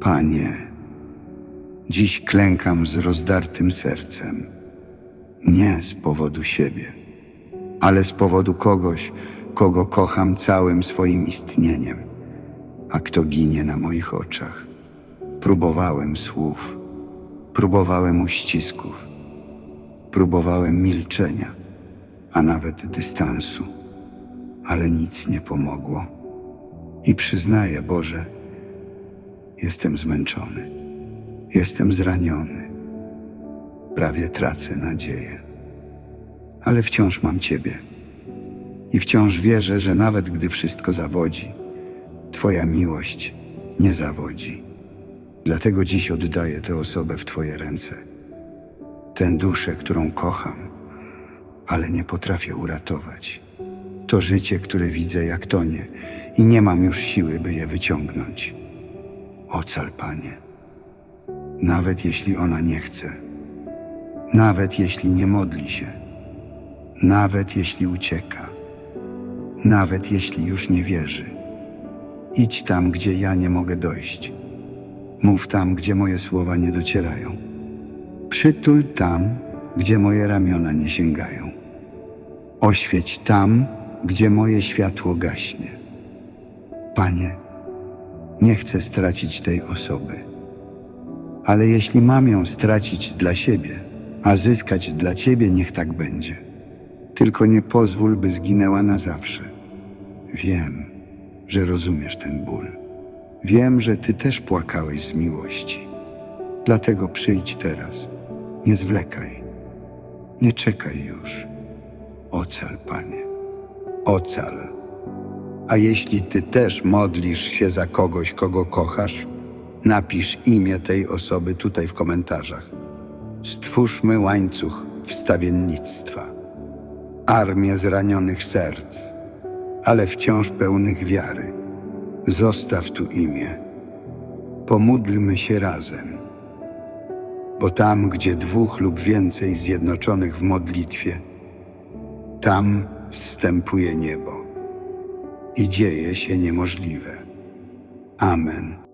Panie, dziś klękam z rozdartym sercem. Nie z powodu siebie, ale z powodu kogoś, kogo kocham całym swoim istnieniem, a kto ginie na moich oczach. Próbowałem słów, próbowałem uścisków, próbowałem milczenia, a nawet dystansu, ale nic nie pomogło. I przyznaję, Boże, jestem zmęczony, jestem zraniony, prawie tracę nadzieję, ale wciąż mam Ciebie i wciąż wierzę, że nawet gdy wszystko zawodzi, Twoja miłość nie zawodzi. Dlatego dziś oddaję tę osobę w Twoje ręce. Tę duszę, którą kocham, ale nie potrafię uratować. To życie, które widzę jak tonie i nie mam już siły, by je wyciągnąć. Ocal, Panie. Nawet jeśli ona nie chce, nawet jeśli nie modli się, nawet jeśli ucieka, nawet jeśli już nie wierzy. Idź tam, gdzie ja nie mogę dojść. Mów tam, gdzie moje słowa nie docierają. Przytul tam, gdzie moje ramiona nie sięgają. Oświeć tam, gdzie moje światło gaśnie. Panie, nie chcę stracić tej osoby. Ale jeśli mam ją stracić dla siebie, a zyskać dla Ciebie, niech tak będzie. Tylko nie pozwól, by zginęła na zawsze. Wiem, że rozumiesz ten ból. Wiem, że Ty też płakałeś z miłości. Dlatego przyjdź teraz. Nie zwlekaj. Nie czekaj już. Ocal, Panie. Ocal. A jeśli Ty też modlisz się za kogoś, kogo kochasz, napisz imię tej osoby tutaj w komentarzach. Stwórzmy łańcuch wstawiennictwa. Armię zranionych serc, ale wciąż pełnych wiary. Zostaw tu imię. Pomódlmy się razem. Bo tam, gdzie dwóch lub więcej zjednoczonych w modlitwie, tam wstępuje niebo i dzieje się niemożliwe. Amen.